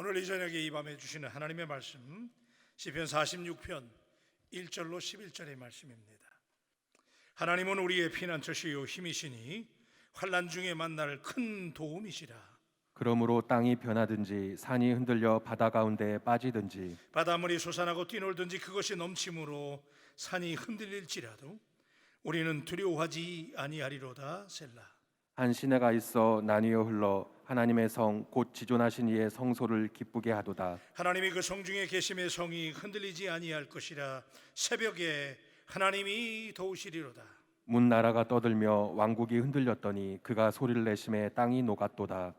오늘 이 저녁에 이 밤에 주시는 하나님의 말씀 시편 46편 1절로 11절의 말씀입니다. 하나님은 우리의 피난처시요 힘이시니 환난 중에 만날 큰 도움이시라. 그러므로 땅이 변하든지 산이 흔들려 바다 가운데에 빠지든지 바닷물이 솟아나고 뛰놀든지 그것이 넘침으로 산이 흔들릴지라도 우리는 두려워하지 아니하리로다 셀라. 한 시내가 있어 나뉘어 흘러 하나님의 성 곧 지존하신 이의 성소를 기쁘게 하도다. 하나님이 그 성 중에 계심의 성이 흔들리지 아니할 것이라 새벽에 하나님이 도우시리로다. 문 나라가 떠들며 왕국이 흔들렸더니 그가 소리를 내심에 땅이 녹았도다.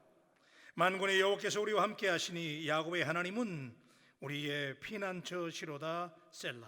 만군의 여호와께서 우리와 함께 하시니 야곱의 하나님은 우리의 피난처시로다 셀라.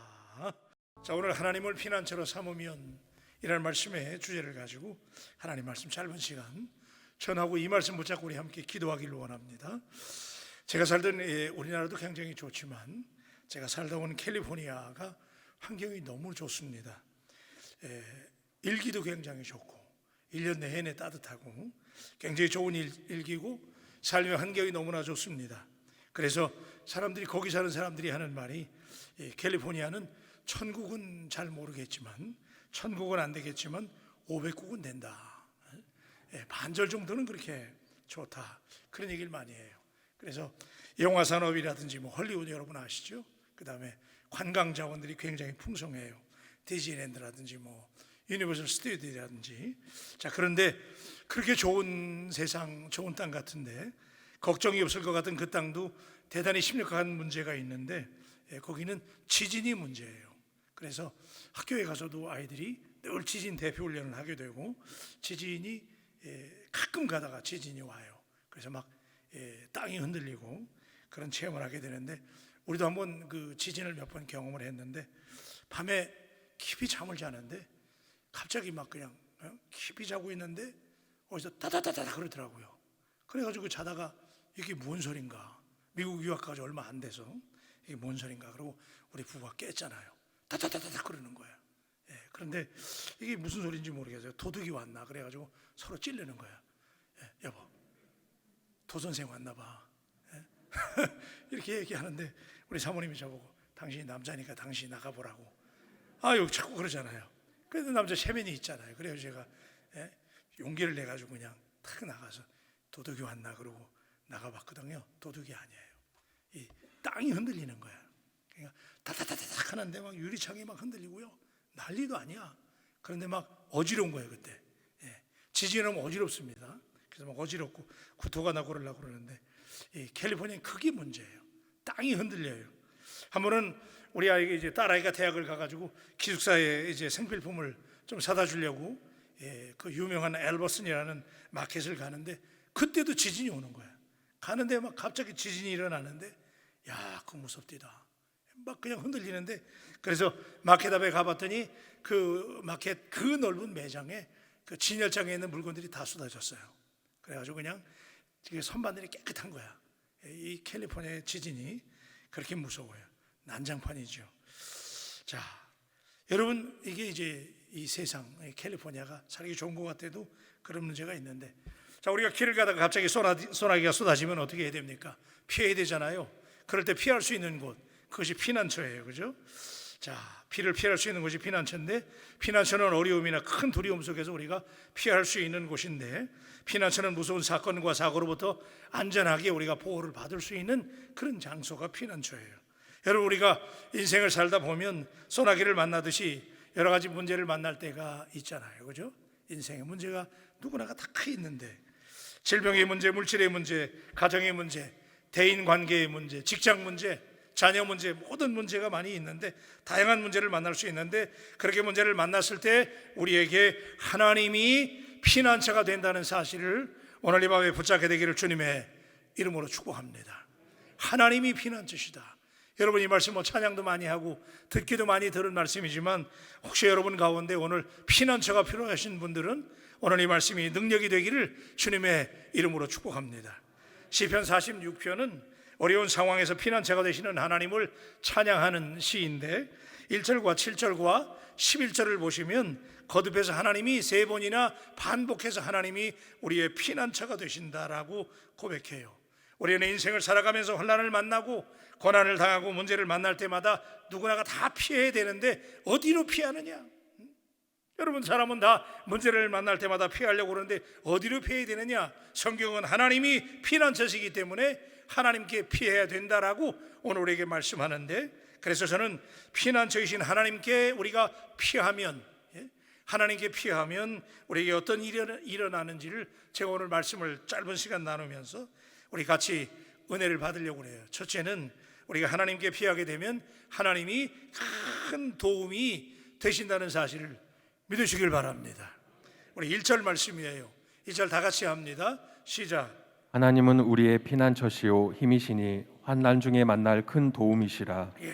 자 오늘 하나님을 피난처로 삼으면 이라는 말씀의 주제를 가지고 하나님 말씀 짧은 시간 전하고 이 말씀 붙잡고 우리 함께 기도하기를 원합니다. 제가 살던 예, 우리나라도 굉장히 좋지만 제가 살다 온 캘리포니아가 환경이 너무 좋습니다. 예, 일기도 굉장히 좋고 1년 내내 따뜻하고 굉장히 좋은 일, 일기고 삶의 환경이 너무나 좋습니다. 그래서 사람들이 거기 사는 사람들이 하는 말이 이 캘리포니아는 천국은 잘 모르겠지만 천국은 안 되겠지만 500국은 된다. 예, 반절 정도는 그렇게 좋다. 그런 얘기를 많이 해요. 그래서 영화 산업이라든지 뭐 헐리우드 여러분 아시죠? 그다음에 관광 자원들이 굉장히 풍성해요. 디즈니랜드라든지 뭐 유니버설 스튜디오라든지 자 그런데 그렇게 좋은 세상 좋은 땅 같은데 걱정이 없을 것 같은 그 땅도 대단히 심각한 문제가 있는데 예, 거기는 지진이 문제예요. 그래서 학교에 가서도 아이들이 늘 지진 대피 훈련을 하게 되고 지진이 예, 가끔 가다가 지진이 와요. 그래서 막 예, 땅이 흔들리고 그런 체험을 하게 되는데 우리도 한번 그 지진을 몇 번 경험을 했는데 밤에 깊이 잠을 자는데 갑자기 막 그냥 어? 깊이 자고 있는데 어디서 다다다다 그러더라고요. 그래가지고 자다가 이게 뭔 소린가? 미국 유학 가지 얼마 안 돼서 이게 뭔 소린가? 그러고 우리 부부가 깼잖아요. 다다다다다 그러는 거야. 예, 그런데 이게 무슨 소리인지 모르겠어요. 도둑이 왔나? 그래가지고 서로 찔르는 거야. 예, 여보, 도 선생 왔나 봐. 예? 이렇게 얘기하는데 우리 사모님이 저보고 당신이 남자니까 당신이 나가보라고. 아유 자꾸 그러잖아요. 그래도 남자 체면이 있잖아요. 그래서 제가 예? 용기를 내 가지고 그냥 탁 나가서 도둑이 왔나 그러고 나가봤거든요. 도둑이 아니에요. 이 땅이 흔들리는 거야. 그러니까 다다다다닥 하는데 막 유리창이 막 흔들리고요. 난리도 아니야. 그런데 막 어지러운 거예요 그때. 예. 지진하면 어지럽습니다. 그래서 막 어지럽고 구토가 나고 그러려고 그러는데 이 캘리포니아 그게 문제예요. 땅이 흔들려요. 한 번은 우리 아이가 이제 딸아이가 대학을 가가지고 기숙사에 이제 생필품을 좀 사다 주려고 예, 그 유명한 엘버슨이라는 마켓을 가는데 그때도 지진이 오는 거야. 가는데 막 갑자기 지진이 일어나는데 야, 그 무섭디다. 막 그냥 흔들리는데 그래서 마켓 앞에 가봤더니 그 마켓 그 넓은 매장에 그 진열장에 있는 물건들이 다 쏟아졌어요. 그래가지고 그냥 선반들이 깨끗한 거야. 이 캘리포니아의 지진이 그렇게 무서워요. 난장판이죠. 자, 여러분 이게 이제 이 세상 이 캘리포니아가 살기 좋은 것 같아도 그런 문제가 있는데 자 우리가 길을 가다가 갑자기 소나, 소나기가 쏟아지면 어떻게 해야 됩니까? 피해야 되잖아요. 그럴 때 피할 수 있는 곳 그것이 피난처예요, 그죠? 자 피를 피할 수 있는 곳이 피난처인데 피난처는 어려움이나 큰 두려움 속에서 우리가 피할 수 있는 곳인데 피난처는 무서운 사건과 사고로부터 안전하게 우리가 보호를 받을 수 있는 그런 장소가 피난처예요. 여러분 우리가 인생을 살다 보면 소나기를 만나듯이 여러 가지 문제를 만날 때가 있잖아요. 그죠? 인생의 문제가 누구나가 다 있는데 질병의 문제, 물질의 문제, 가정의 문제, 대인 관계의 문제, 직장 문제, 자녀 문제 모든 문제가 많이 있는데 다양한 문제를 만날 수 있는데 그렇게 문제를 만났을 때 우리에게 하나님이 피난처가 된다는 사실을 오늘 이 밤에 붙잡게 되기를 주님의 이름으로 축복합니다. 하나님이 피난처시다. 여러분 이 말씀 뭐 찬양도 많이 하고 듣기도 많이 들은 말씀이지만 혹시 여러분 가운데 오늘 피난처가 필요하신 분들은 오늘 이 말씀이 능력이 되기를 주님의 이름으로 축복합니다. 시편 46편은 어려운 상황에서 피난처가 되시는 하나님을 찬양하는 시인데 1절과 7절과 11절을 보시면 거듭해서 하나님이 세 번이나 반복해서 하나님이 우리의 피난처가 되신다라고 고백해요. 우리는 인생을 살아가면서 환란을 만나고 고난을 당하고 문제를 만날 때마다 누구나가 다 피해야 되는데 어디로 피하느냐? 여러분 사람은 다 문제를 만날 때마다 피하려고 그러는데 어디로 피해야 되느냐? 성경은 하나님이 피난처시기 때문에 하나님께 피해야 된다라고 오늘 우리에게 말씀하는데 그래서 저는 피난처이신 하나님께 우리가 피하면 예? 하나님께 피하면 우리에게 어떤 일이 일어나는지를 제가 오늘 말씀을 짧은 시간 나누면서 우리 같이 은혜를 받으려고 그래요. 첫째는 우리가 하나님께 피하게 되면 하나님이 큰 도움이 되신다는 사실을 믿으시길 바랍니다. 우리 1절 말씀이에요. 2절 다 같이 합니다. 시작. 하나님은 우리의 피난처시요 힘이시니 환난 중에 만날 큰 도움이시라. 예,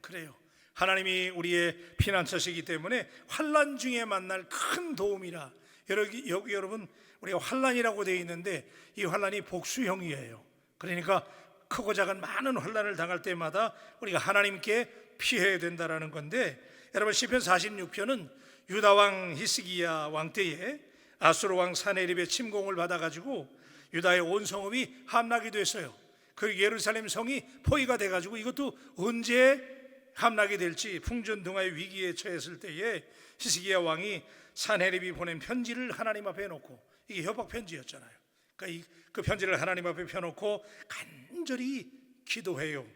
그래요. 하나님이 우리의 피난처시기 때문에 환란 중에 만날 큰 도움이라. 여기, 여기 여러분 우리가 환란이라고 되어 있는데 이 환란이 복수형이에요. 그러니까 크고 작은 많은 환란을 당할 때마다 우리가 하나님께 피해야 된다라는 건데 여러분 시편 46편은 유다 왕 히스기야 왕 때에 아수르 왕 사네립의 침공을 받아 가지고 유다의 온 성읍이 함락이 됐어요. 그 예루살렘 성이 포위가 돼 가지고 이것도 언제 함락이 될지 풍전등화의 위기에 처했을 때에 히스기야 왕이 사네립이 보낸 편지를 하나님 앞에 놓고 이게 협박 편지였잖아요. 그러니까 이, 그 편지를 하나님 앞에 펴놓고 간절히 기도해요.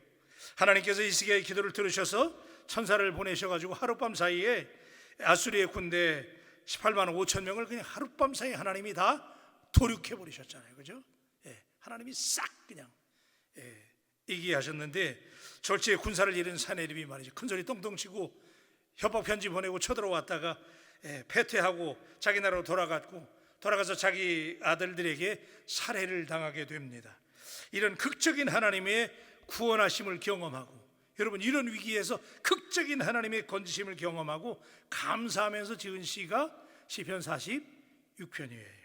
하나님께서 히스기야의 기도를 들으셔서 천사를 보내셔가지고 하룻밤 사이에 아수리의 군대 18만 5천 명을 그냥 하룻밤 사이에 하나님이 다 도륙해 버리셨잖아요, 그죠? 예, 하나님이 싹 그냥 예, 얘기하셨는데 절제의 군사를 잃은 사내립이 말이죠. 큰 소리 똥똥 치고 협박 편지 보내고 쳐들어왔다가 예, 패퇴하고 자기 나라로 돌아갔고 돌아가서 자기 아들들에게 살해를 당하게 됩니다. 이런 극적인 하나님의 구원하심을 경험하고 여러분 이런 위기에서 극적인 하나님의 건지심을 경험하고 감사하면서 지은 시가 시편 46편이에요.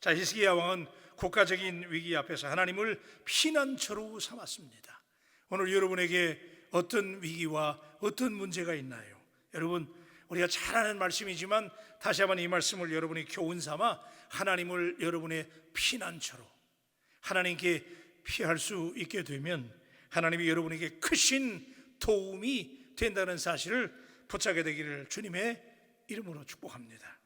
자, 히스기야 왕은 국가적인 위기 앞에서 하나님을 피난처로 삼았습니다. 오늘 여러분에게 어떤 위기와 어떤 문제가 있나요? 여러분, 우리가 잘 아는 말씀이지만 다시 한번 이 말씀을 여러분이 교훈 삼아 하나님을 여러분의 피난처로 하나님께 피할 수 있게 되면 하나님이 여러분에게 크신 도움이 된다는 사실을 붙잡게 되기를 주님의 이름으로 축복합니다.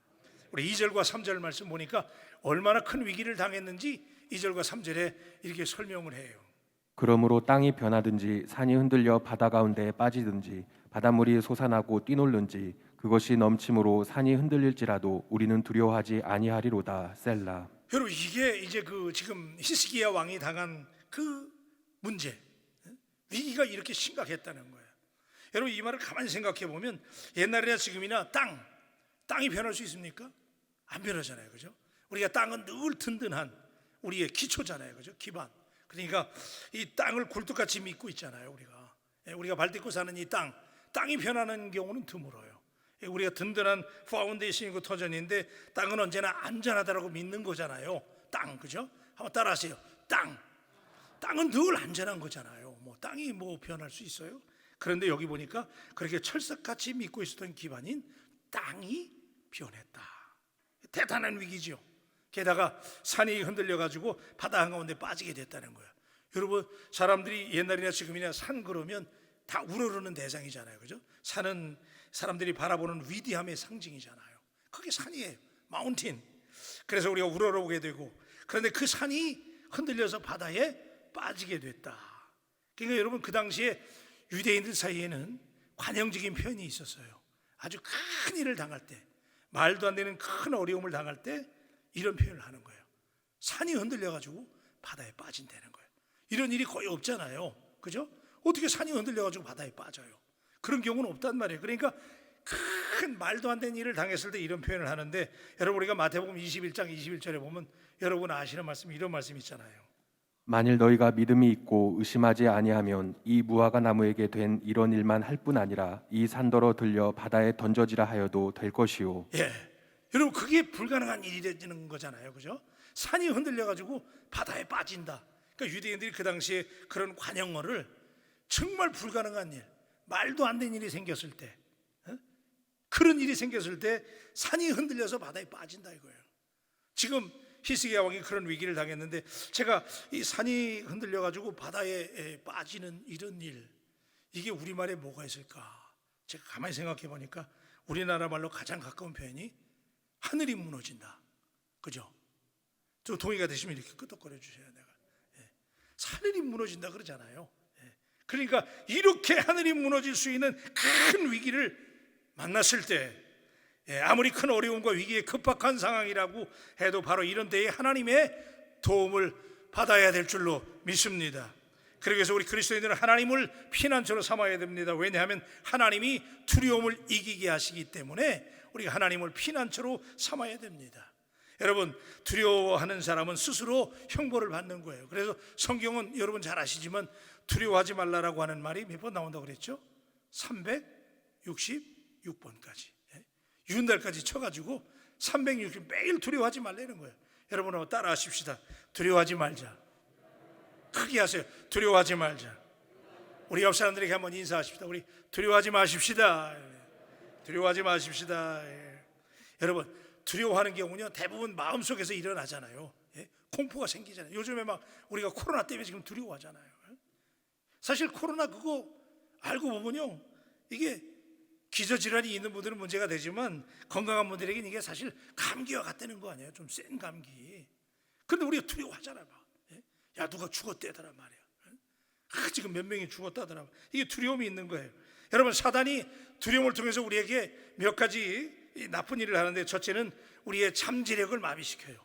우리 2절과 3절 말씀 보니까 얼마나 큰 위기를 당했는지 2절과 3절에 이렇게 설명을 해요. 그러므로 땅이 변하든지 산이 흔들려 바다 가운데에 빠지든지 바닷물이 솟아나고 뛰놀는지 그것이 넘침으로 산이 흔들릴지라도 우리는 두려워하지 아니하리로다 셀라. 여러분 이게 이제 그 지금 히스기야 왕이 당한 그 문제 위기가 이렇게 심각했다는 거예요. 여러분 이 말을 가만히 생각해 보면 옛날이나 지금이나 땅 땅이 변할 수 있습니까? 안 변하잖아요, 그죠? 우리가 땅은 늘 든든한 우리의 기초잖아요, 그죠? 기반. 그러니까 이 땅을 굴뚝같이 믿고 있잖아요, 우리가. 예, 우리가 발 딛고 사는 이 땅, 땅이 변하는 경우는 드물어요. 예, 우리가 든든한 파운데이션이고 터전인데 땅은 언제나 안전하다라고 믿는 거잖아요. 땅, 그죠? 한번 따라하세요. 땅. 땅은 늘 안전한 거잖아요. 뭐 땅이 뭐 변할 수 있어요? 그런데 여기 보니까 그렇게 철석같이 믿고 있었던 기반인 땅이 변했다. 대단한 위기죠. 게다가 산이 흔들려 가지고 바다 한가운데 빠지게 됐다는 거예요. 여러분 사람들이 옛날이나 지금이나 산 그러면 다 우러르는 대상이잖아요. 그죠? 산은 사람들이 바라보는 위대함의 상징이잖아요. 그게 산이에요. 마운틴. 그래서 우리가 우러러보게 되고 그런데 그 산이 흔들려서 바다에 빠지게 됐다. 그러니까 여러분 그 당시에 유대인들 사이에는 관용적인 표현이 있었어요. 아주 큰 일을 당할 때, 말도 안 되는 큰 어려움을 당할 때 이런 표현을 하는 거예요. 산이 흔들려가지고 바다에 빠진다는 거예요. 이런 일이 거의 없잖아요. 그죠? 어떻게 산이 흔들려가지고 바다에 빠져요? 그런 경우는 없단 말이에요. 그러니까 큰 말도 안 되는 일을 당했을 때 이런 표현을 하는데 여러분 우리가 마태복음 21장 21절에 보면 여러분 아시는 말씀 이런 말씀 있잖아요. 만일 너희가 믿음이 있고 의심하지 아니하면 이 무화과 나무에게 된 이런 일만 할 뿐 아니라 이 산더러 들려 바다에 던져지라 하여도 될 것이요 예. 여러분 그게 불가능한 일이 되는 거잖아요. 그죠? 산이 흔들려 가지고 바다에 빠진다. 그러니까 유대인들이 그 당시에 그런 관용어를 정말 불가능한 일, 말도 안 되는 일이 생겼을 때 어? 그런 일이 생겼을 때 산이 흔들려서 바다에 빠진다 이거예요. 지금 히스기야 왕이 그런 위기를 당했는데 제가 이 산이 흔들려 가지고 바다에 에, 빠지는 이런 일 이게 우리말에 뭐가 있을까? 제가 가만히 생각해 보니까 우리나라 말로 가장 가까운 표현이 하늘이 무너진다. 그죠? 저 동의가 되시면 이렇게 끄덕거려 주세요. 내가 예. 하늘이 무너진다 그러잖아요. 예. 그러니까 이렇게 하늘이 무너질 수 있는 큰 위기를 만났을 때 예, 아무리 큰 어려움과 위기에 급박한 상황이라고 해도 바로 이런 때에 하나님의 도움을 받아야 될 줄로 믿습니다. 그래서 우리 그리스도인들은 하나님을 피난처로 삼아야 됩니다. 왜냐하면 하나님이 두려움을 이기게 하시기 때문에 우리가 하나님을 피난처로 삼아야 됩니다. 여러분 두려워하는 사람은 스스로 형벌을 받는 거예요. 그래서 성경은 여러분 잘 아시지만 두려워하지 말라라고 하는 말이 몇 번 나온다고 그랬죠? 366번까지. 윤달까지 쳐 가지고 360 매일 두려워하지 말라는 거예요. 여러분 한번 따라 하십시다. 두려워하지 말자. 크게 하세요. 두려워하지 말자. 우리 옆 사람들에게 한번 인사하십시다. 우리 두려워하지 마십시다. 두려워하지 마십시다. 예. 여러분 두려워하는 경우는요 대부분 마음 속에서 일어나잖아요. 예? 공포가 생기잖아요. 요즘에 막 우리가 코로나 때문에 지금 두려워하잖아요. 예? 사실 코로나 그거 알고 보면요 이게 기저질환이 있는 분들은 문제가 되지만 건강한 분들에게는 이게 사실 감기와 같다는 거 아니에요? 좀 센 감기. 근데 우리가 두려워하잖아요. 막. 예? 야 누가 죽었대더라 말이야. 예? 아, 지금 몇 명이 죽었다더라. 이게 두려움이 있는 거예요. 여러분 사단이 두려움을 통해서 우리에게 몇 가지 이 나쁜 일을 하는데 첫째는 우리의 참지력을 마비시켜요.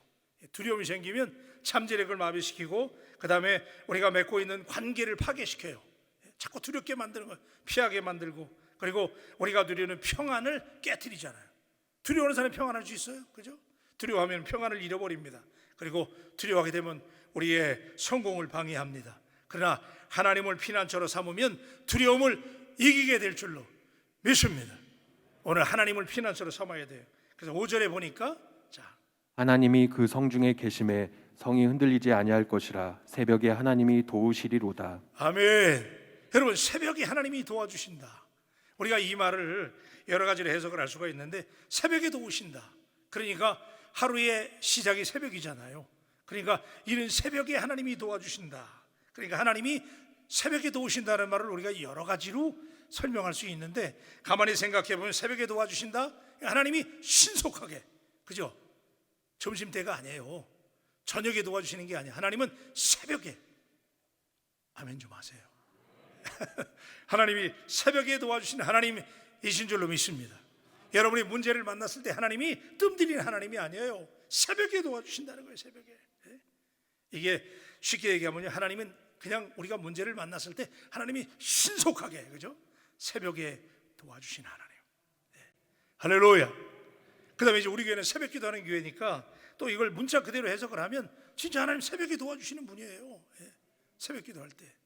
두려움이 생기면 참지력을 마비시키고 그 다음에 우리가 맺고 있는 관계를 파괴시켜요. 자꾸 두렵게 만드는 거예요. 피하게 만들고 그리고 우리가 누리는 평안을 깨뜨리잖아요. 두려워하는 사람이 평안할 수 있어요? 그죠? 두려워하면 평안을 잃어버립니다. 그리고 두려워하게 되면 우리의 성공을 방해합니다. 그러나 하나님을 피난처로 삼으면 두려움을 이기게 될 줄로 믿습니다. 오늘 하나님을 피난처로 삼아야 돼요. 그래서 5절에 보니까 자, 하나님이 그 성중에 계심에 성이 흔들리지 아니할 것이라 새벽에 하나님이 도우시리로다 아멘. 여러분 새벽에 하나님이 도와주신다. 우리가 이 말을 여러 가지로 해석을 할 수가 있는데 새벽에 도우신다. 그러니까 하루의 시작이 새벽이잖아요. 그러니까 이런 새벽에 하나님이 도와주신다. 그러니까 하나님이 새벽에 도우신다는 말을 우리가 여러 가지로 설명할 수 있는데 가만히 생각해 보면 새벽에 도와주신다. 하나님이 신속하게 그죠? 점심 때가 아니에요. 저녁에 도와주시는 게 아니에요. 하나님은 새벽에 아멘 좀 하세요. 하나님이 새벽에 도와주신 하나님이신 줄로 믿습니다. 여러분이 문제를 만났을 때 하나님이 뜸들이는 하나님이 아니에요. 새벽에 도와주신다는 거예요. 새벽에. 예? 이게 쉽게 얘기하면 하나님은 그냥 우리가 문제를 만났을 때 하나님이 신속하게 그죠? 새벽에 도와주신 하나님. 예. 할렐루야. 그 다음에 이제 우리 교회는 새벽 기도하는 교회니까 또 이걸 문자 그대로 해석을 하면 진짜 하나님 새벽에 도와주시는 분이에요. 예. 새벽 기도할 때.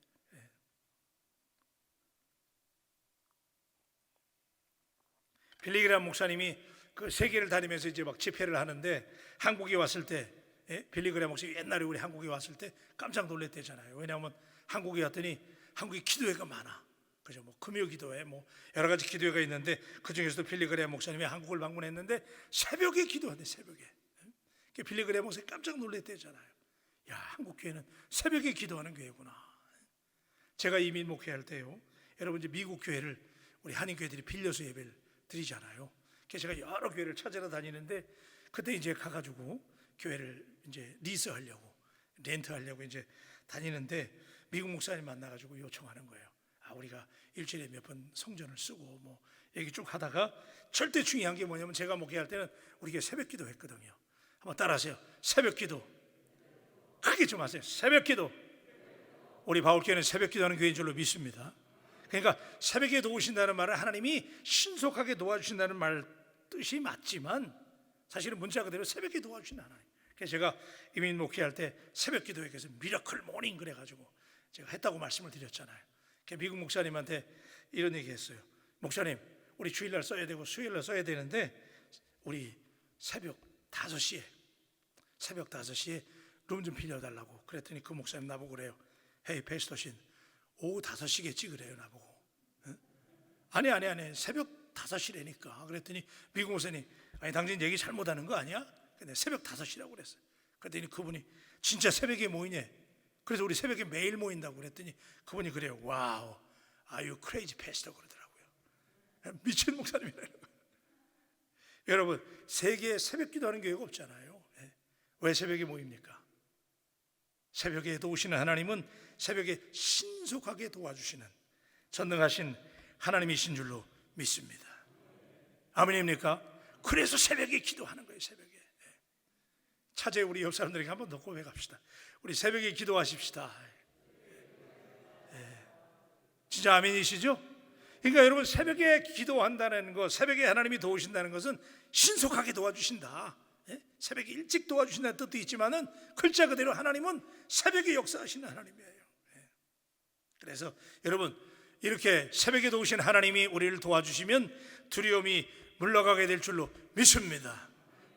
빌리그람 목사님이 그 세계를 다니면서 이제 막 집회를 하는데 한국에 왔을 때 예? 빌리그람 목사님 옛날에 우리 한국에 왔을 때 깜짝 놀랐대잖아요. 왜냐하면 한국에 왔더니 한국에 기도회가 많아. 그죠? 뭐 금요 기도회, 뭐 여러 가지 기도회가 있는데 그 중에서도 빌리그레 목사님이 한국을 방문했는데 새벽에 기도하대 새벽에. 그 빌리그레 목사님 깜짝 놀랐대잖아요. 야 한국 교회는 새벽에 기도하는 교회구나. 제가 이민 목회할 때요. 여러분 이제 미국 교회를 우리 한인 교회들이 빌려서 예배를 드리잖아요. 그래서 제가 여러 교회를 찾아러 다니는데 그때 이제 가가지고 교회를 이제 리스하려고 렌트하려고 이제 다니는데 미국 목사님 만나가지고 요청하는 거예요. 아 우리가 일주일에 몇 번 성전을 쓰고 뭐 얘기 쭉 하다가 절대 중요한 게 뭐냐면 제가 목회할 때는 우리 교회 새벽 기도 했거든요. 한번 따라하세요. 새벽 기도. 크게 좀 하세요. 새벽 기도. 우리 바울교회는 새벽 기도하는 교회인 줄로 믿습니다. 그러니까 새벽에 도우신다는 말은 하나님이 신속하게 도와주신다는 말 뜻이 맞지만 사실은 문자 그대로 새벽에 도와주신다 하나님. 그래서 제가 이민 목회할 때 새벽 기도회 그래서 미라클 모닝 그래가지고 제가 했다고 말씀을 드렸잖아요. 그 미국 목사님한테 이런 얘기했어요. 목사님, 우리 주일날 써야 되고 수요일날 써야 되는데 우리 새벽 5시에 새벽 5시에 룸 좀 빌려달라고 그랬더니 그 목사님 나보고 그래요. 헤이 페스터신 오후 5시겠지 그래요 나보고. 응? 아니 아니 아니 새벽 5시라니까 그랬더니 미국 목사님 아니 당신 얘기 잘못하는 거 아니야? 근데 새벽 5시라고 그랬어요. 그랬더니 그분이 진짜 새벽에 모이네. 그래서 우리 새벽에 매일 모인다고 그랬더니 그분이 그래요. 와우, 아유 크레이지 패스터 그러더라고요. 미친 목사님이라는 거예요. 여러분 세계에 새벽 기도하는 교회가 없잖아요. 예. 왜 새벽에 모입니까? 새벽에 도우시는 하나님은 새벽에 신속하게 도와주시는 전능하신 하나님이신 줄로 믿습니다. 아멘입니까? 그래서 새벽에 기도하는 거예요. 새벽에. 예. 차제 우리 옆 사람들에게 한번 더 고백합시다. 우리 새벽에 기도하십시다. 예. 진짜 아멘이시죠? 그러니까 여러분 새벽에 기도한다는 것, 새벽에 하나님이 도우신다는 것은 신속하게 도와주신다. 예? 새벽에 일찍 도와주신다는 뜻도 있지만은 글자 그대로 하나님은 새벽에 역사하시는 하나님이에요. 예. 그래서 여러분 이렇게 새벽에 도우신 하나님이 우리를 도와주시면 두려움이 물러가게 될 줄로 믿습니다.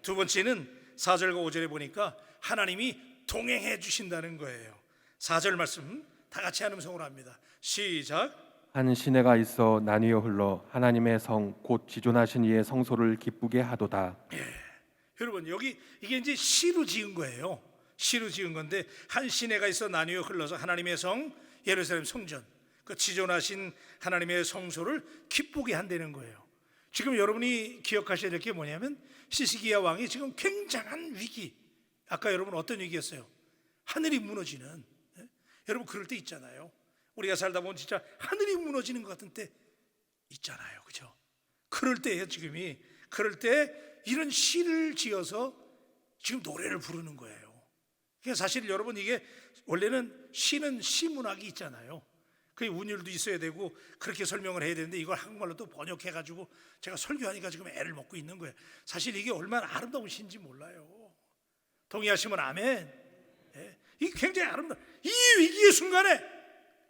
두 번째는 4절과 5절에 보니까 하나님이 동행해 주신다는 거예요. 4절 말씀 다 같이 한 음성으로 합니다. 시작. 한 시내가 있어 나뉘어 흘러 하나님의 성 곧 지존하신 이의 성소를 기쁘게 하도다. 여러분 여기 이게 이제 시로 지은 거예요. 시로 지은 건데 한 시내가 있어 나뉘어 흘러서 하나님의 성 예루살렘 성전 그 지존하신 하나님의 성소를 기쁘게 한다는 거예요. 지금 여러분이 기억하셔야 될 게 뭐냐면 시시기야 왕이 지금 굉장한 위기. 아까 여러분 어떤 위기였어요? 하늘이 무너지는. 예? 여러분 그럴 때 있잖아요. 우리가 살다 보면 진짜 하늘이 무너지는 것 같은 때 있잖아요. 그죠? 그럴 때예요, 지금이. 그럴 때 이런 시를 지어서 지금 노래를 부르는 거예요. 그러니까 사실 여러분 이게 원래는 시는 시문학이 있잖아요. 그 운율도 있어야 되고 그렇게 설명을 해야 되는데 이걸 한국말로 또 번역해 가지고 제가 설교하니까 지금 애를 먹고 있는 거예요. 사실 이게 얼마나 아름다운 시인지 몰라요. 동의하시면 아멘. 예. 이게 굉장히 아름다. 이 위기의 순간에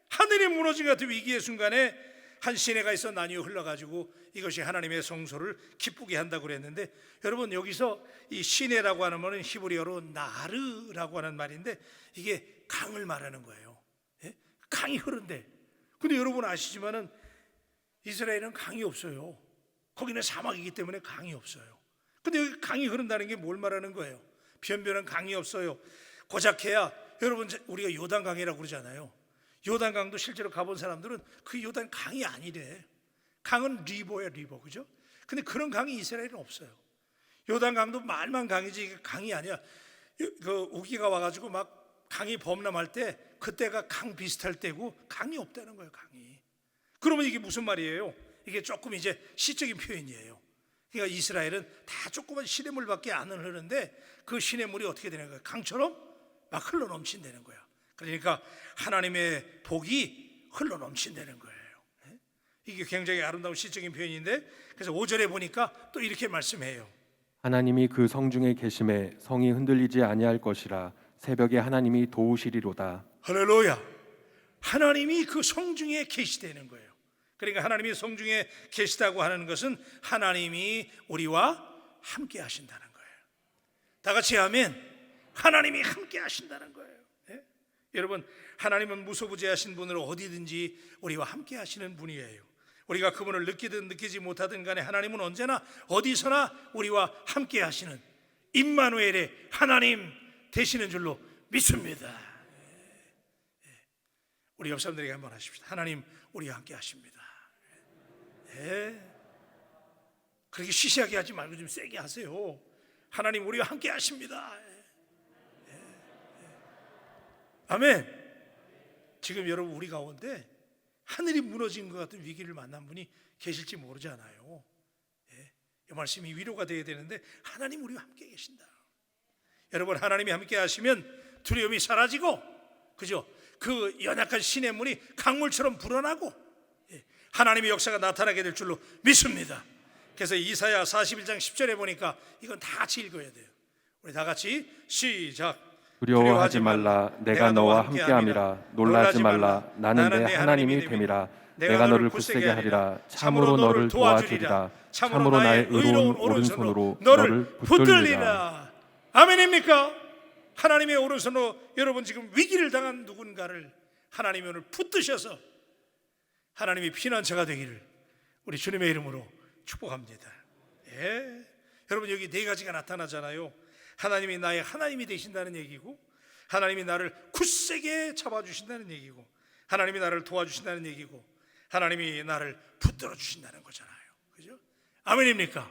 하늘이 무너진 것 같은 위기의 순간에 한 시내가 있어 나뉘어 흘러가지고 이것이 하나님의 성소를 기쁘게 한다고 그랬는데 여러분 여기서 이 시내라고 하는 말은 히브리어로 나르라고 하는 말인데 이게 강을 말하는 거예요. 예? 강이 흐른데 근데 여러분 아시지만은 이스라엘은 강이 없어요. 거기는 사막이기 때문에 강이 없어요. 근데 여기 강이 흐른다는 게 뭘 말하는 거예요? 변변한 강이 없어요. 고작해야 여러분 우리가 요단강이라고 그러잖아요. 요단강도 실제로 가본 사람들은 그 요단 강이 아니래. 강은 리버야 리버 그죠? 근데 그런 강이 이스라엘은 없어요. 요단강도 말만 강이지 강이 아니야. 그 우기가 와가지고 막 강이 범람할 때 그때가 강 비슷할 때고 강이 없다는 거예요 강이. 그러면 이게 무슨 말이에요? 이게 조금 이제 시적인 표현이에요. 그러니까 이스라엘은 다 조그만 시냇물밖에 안 흐르는데 그 시냇물이 어떻게 되는 거예요? 강처럼 막 흘러 넘친다는 거야. 그러니까 하나님의 복이 흘러 넘친다는 거예요. 예? 이게 굉장히 아름다운 시적인 표현인데 그래서 5절에 보니까 또 이렇게 말씀해요. 하나님이 그 성중에 계심에 성이 흔들리지 아니할 것이라 새벽에 하나님이 도우시리로다. 할렐루야. 하나님이 그 성중에 계시다는 거예요. 그러니까 하나님이 성중에 계시다고 하는 것은 하나님이 우리와 함께 하신다는 거예요. 다 같이 하면 하나님이 함께 하신다는 거예요. 예? 여러분 하나님은 무소부재하신 분으로 어디든지 우리와 함께 하시는 분이에요. 우리가 그분을 느끼든 느끼지 못하든 간에 하나님은 언제나 어디서나 우리와 함께 하시는 임마누엘의 하나님 되시는 줄로 믿습니다. 예. 우리 옆 사람들에게 한번 하십시다. 하나님 우리와 함께 하십니다. 예. 그렇게 시시하게 하지 말고 좀 세게 하세요. 하나님 우리와 함께 하십니다. 예. 예. 아멘. 지금 여러분 우리 가운데 하늘이 무너진 것 같은 위기를 만난 분이 계실지 모르잖아요. 예. 이 말씀이 위로가 되어야 되는데 하나님 우리와 함께 계신다. 여러분 하나님이 함께 하시면 두려움이 사라지고 그죠? 그 연약한 시냇물이 강물처럼 불어나고 예, 하나님의 역사가 나타나게 될 줄로 믿습니다. 그래서 이사야 41장 10절에 보니까 이건 다 같이 읽어야 돼요. 우리 다 같이 시작. 두려워하지 말라. 내가 너와 함께함이라. 놀라지 말라. 나는 내 하나님이 됨이라. 내가 너를 굳세게 하리라. 참으로 너를 도와주리라. 참으로 나의 의로운 오른손으로 너를 붙들리라. 아멘입니까? 하나님의 오른손으로 여러분 지금 위기를 당한 누군가를 하나님이 오늘 붙드셔서 하나님이 피난처가 되기를 우리 주님의 이름으로 축복합니다. 예. 여러분 여기 네 가지가 나타나잖아요. 하나님이 나의 하나님이 되신다는 얘기고 하나님이 나를 굳세게 잡아 주신다는 얘기고 하나님이 나를 도와주신다는 얘기고 하나님이 나를 붙들어 주신다는 거잖아요. 그죠? 아멘입니까?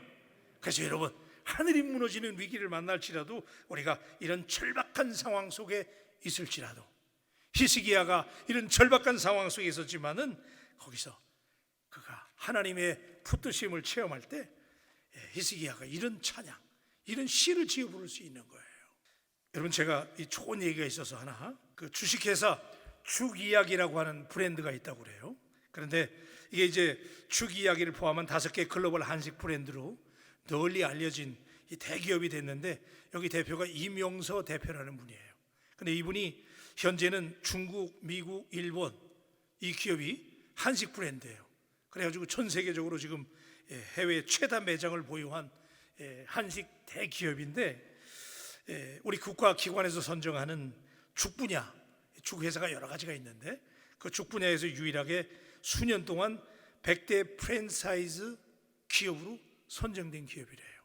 그래서 여러분 하늘이 무너지는 위기를 만날지라도 우리가 이런 절박한 상황 속에 있을지라도 히스기야가 이런 절박한 상황 속에 있었지만은 거기서 그가 하나님의 붙드심을 체험할 때 예, 히스기야가 이런 찬양, 이런 시를 지어 부를 수 있는 거예요. 여러분 제가 이 좋은 얘기가 있어서 하나 그 주식회사 죽이야기라고 하는 브랜드가 있다고 그래요. 그런데 이게 이제 죽이야기를 포함한 다섯 개 글로벌 한식 브랜드로 널리 알려진 이 대기업이 됐는데 여기 대표가 이명서 대표라는 분이에요. 근데 이분이 현재는 중국, 미국, 일본 이 기업이 한식 브랜드예요. 그래가지고 전 세계적으로 지금 예, 해외 최다 매장을 보유한 예, 한식 대기업인데 예, 우리 국가 기관에서 선정하는 죽 분야, 죽 회사가 여러 가지가 있는데 그 죽 분야에서 유일하게 수년 동안 100대 프랜차이즈 기업으로 선정된 기업이래요.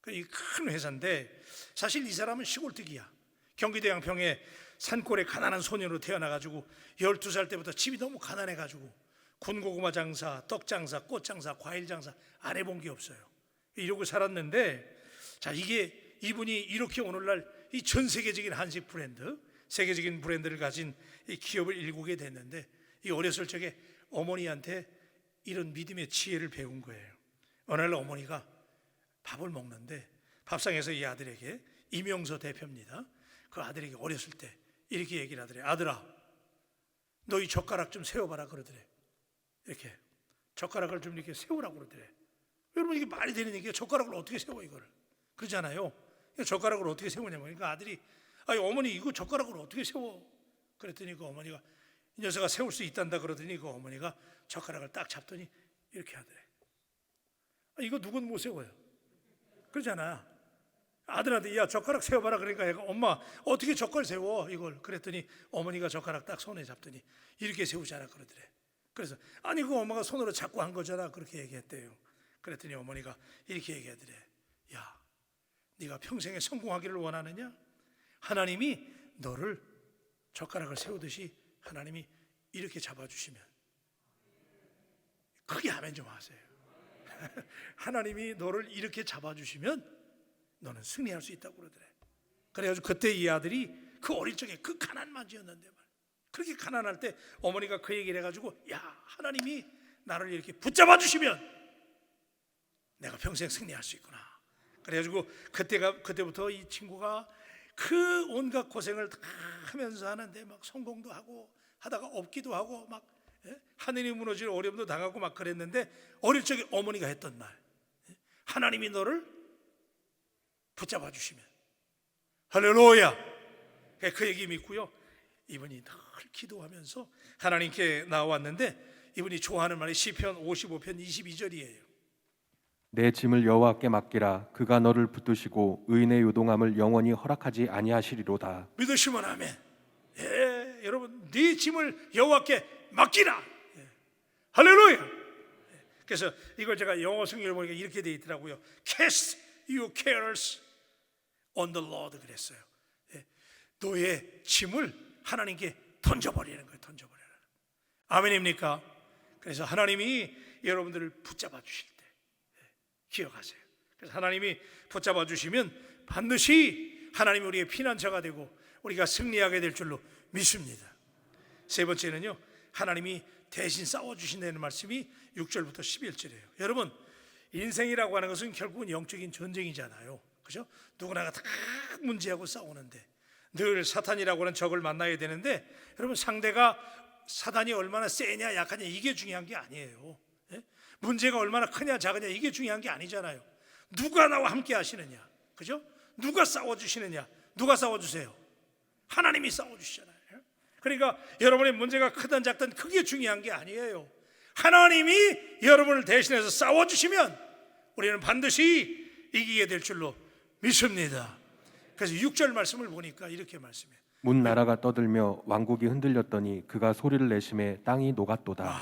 그이큰 회사인데 사실 이 사람은 시골특이야. 경기도 양평에 산골에 가난한 소년으로 태어나가지고 12살 때부터 집이 너무 가난해가지고 군고구마 장사, 떡 장사, 꽃 장사, 과일 장사 안 해본 게 없어요. 이러고 살았는데 자 이게 이분이 이렇게 오늘날 이 전 세계적인 한식 브랜드, 세계적인 브랜드를 가진 이 기업을 일구게 됐는데 이 어렸을 적에 어머니한테 이런 믿음의 지혜를 배운 거예요. 어느 날 어머니가 밥을 먹는데 밥상에서 이 아들에게 이명서 대표입니다. 그 아들에게 어렸을 때 이렇게 얘기를 하더래. 아들아, 너 이 젓가락 좀 세워봐라 그러더래. 이렇게 젓가락을 좀 이렇게 세우라고 그러더래. 여러분 이게 말이 되는 얘기예요. 젓가락을 어떻게 세워 이거를? 그러잖아요. 이 젓가락을 어떻게 세우냐면 그러니까 아들이 아니 어머니 이거 젓가락을 어떻게 세워? 그랬더니 그 어머니가 이 녀석아 세울 수 있단다 그러더니 그 어머니가 젓가락을 딱 잡더니 이렇게 하더래. 아, 이거 누군 못 세워요. 그러잖아. 아들한테 야 젓가락 세워봐라 그러니까 얘가 엄마 어떻게 젓가락 세워 이걸 그랬더니 어머니가 젓가락 딱 손에 잡더니 이렇게 세우잖아 그러더래. 그래서 아니 그 엄마가 손으로 잡고 한 거잖아 그렇게 얘기했대요. 그랬더니 어머니가 이렇게 얘기하더래. 야, 네가 평생에 성공하기를 원하느냐? 하나님이 너를 젓가락을 세우듯이 하나님이 이렇게 잡아주시면 크게 하면 좀 하세요. 하나님이 너를 이렇게 잡아주시면 너는 승리할 수 있다고 그러더래. 그래가지고 그때 이 아들이 그 어릴 적에 그 가난만 지었는데 말. 그렇게 가난할 때 어머니가 그 얘기를 해가지고 야 하나님이 나를 이렇게 붙잡아 주시면 내가 평생 승리할 수 있구나. 그래가지고 그때가 그때부터 이 친구가 그 온갖 고생을 다 하면서 하는데 막 성공도 하고 하다가 없기도 하고 막 예? 하늘이 무너질 어려움도 당하고 막 그랬는데 어릴 적에 어머니가 했던 말. 예? 하나님이 너를 붙잡아 주시면. 할렐루야. 그 얘기 믿고요. 이분이 늘 기도하면서 하나님께 나왔는데 이분이 좋아하는 말이 시편 55편 22절이에요. 내 짐을 여호와께 맡기라. 그가 너를 붙드시고 의인의 요동함을 영원히 허락하지 아니하시리로다. 믿으시면 아멘. 예 여러분 네 짐을 여호와께 맡기라. 예. 할렐루야. 예. 그래서 이걸 제가 영어 성경을 보니까 이렇게 돼 있더라고요. Cast your cares on the Lord 그랬어요. 예. 너의 짐을 하나님께 던져버리는 거예요. 던져버리는 아멘입니까? 그래서 하나님이 여러분들을 붙잡아 주실 때 예, 기억하세요. 그래서 하나님이 붙잡아 주시면 반드시 하나님이 우리의 피난처가 되고 우리가 승리하게 될 줄로 믿습니다. 세 번째는요 하나님이 대신 싸워주신다는 말씀이 6절부터 11절이에요 여러분 인생이라고 하는 것은 결국은 영적인 전쟁이잖아요 그죠? 누구나가 다 문제하고 싸우는데 늘 사탄이라고 하는 적을 만나야 되는데 여러분 상대가 사단이 얼마나 세냐 약하냐 이게 중요한 게 아니에요 예? 문제가 얼마나 크냐 작으냐 이게 중요한 게 아니잖아요 누가 나와 함께 하시느냐 그죠? 누가 싸워 주시느냐? 누가 싸워 주세요? 하나님이 싸워 주시잖아요. 그러니까 여러분의 문제가 크든 작든 그게 중요한 게 아니에요. 하나님이 여러분을 대신해서 싸워 주시면 우리는 반드시 이기게 될 줄로 믿습니다. 그래서 6절 말씀을 보니까 이렇게 말씀해요. 문 나라가 떠들며 왕국이 흔들렸더니 그가 소리를 내심에 땅이 녹았도다.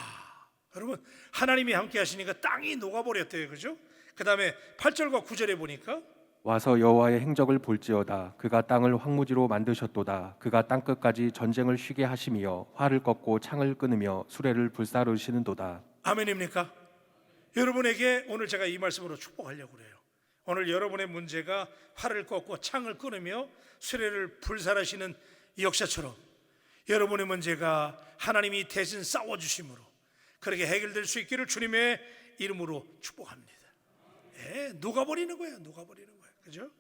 여러분 하나님이 함께 하시니까 땅이 녹아버렸대요. 그죠? 그 다음에 8절과 9절에 보니까 와서 여호와의 행적을 볼지어다. 그가 땅을 황무지로 만드셨도다. 그가 땅 끝까지 전쟁을 쉬게 하시며 활을 꺾고 창을 끊으며 수레를 불사르시는도다. 아멘입니까? 여러분에게 오늘 제가 이 말씀으로 축복하려고 그래요. 오늘 여러분의 문제가 활을 꺾고 창을 끊으며 수레를 불살하시는 이 역사처럼 여러분의 문제가 하나님이 대신 싸워 주심으로 그렇게 해결될 수 있기를 주님의 이름으로 축복합니다. 예, 녹아 버리는 거예요. 녹아 버리는 거예요. 그죠?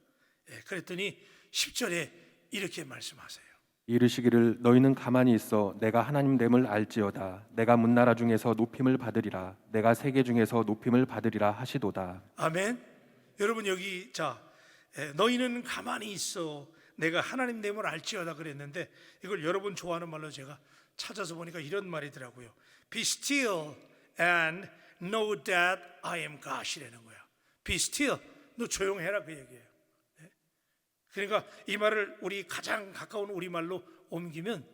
예, 그랬더니 10절에 이렇게 말씀하세요. 이르시기를 너희는 가만히 있어 내가 하나님 됨을 알지어다. 내가 문나라 중에서 높임을 받으리라. 내가 세계 중에서 높임을 받으리라 하시도다. 아멘. 여러분 여기 자 에, 너희는 가만히 있어 내가 하나님 됨을 알지어다 그랬는데 이걸 여러분 좋아하는 말로 제가 찾아서 보니까 이런 말이더라고요. Be still and know that I am God이라는 거야. Be still. 너 조용해라 그 얘기예요. 네? 그러니까 이 말을 우리 가장 가까운 우리 말로 옮기면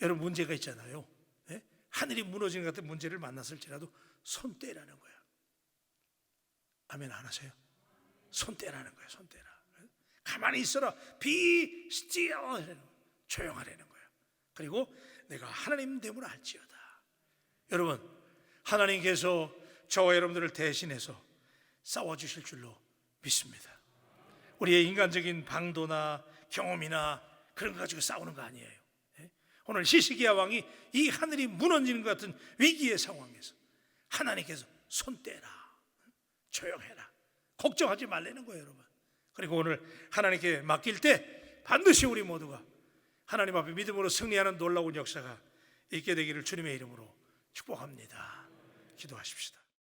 여러분 문제가 있잖아요. 네? 하늘이 무너지는 것 같은 문제를 만났을지라도 손 떼라는 거야. 아멘 안 하세요? 손 떼라는 거예요. 손 떼라. 가만히 있어라. Be still. 조용하라는 거예요. 그리고 내가 하나님 됨을 알지어다. 여러분, 하나님께서 저와 여러분들을 대신해서 싸워 주실 줄로 믿습니다. 우리의 인간적인 방도나 경험이나 그런 거 가지고 싸우는 거 아니에요. 예? 오늘 시시기야 왕이 이 하늘이 무너지는 것 같은 위기의 상황에서 하나님께서 손 떼라. 조용해라. 걱정하지 말라는 거예요, 여러분. 그리고 오늘 하나님께 맡길 때 반드시 우리 모두가 하나님 앞에 믿음으로 승리하는 놀라운 역사가 있게 되기를 주님의 이름으로 축복합니다. 기도하십시다.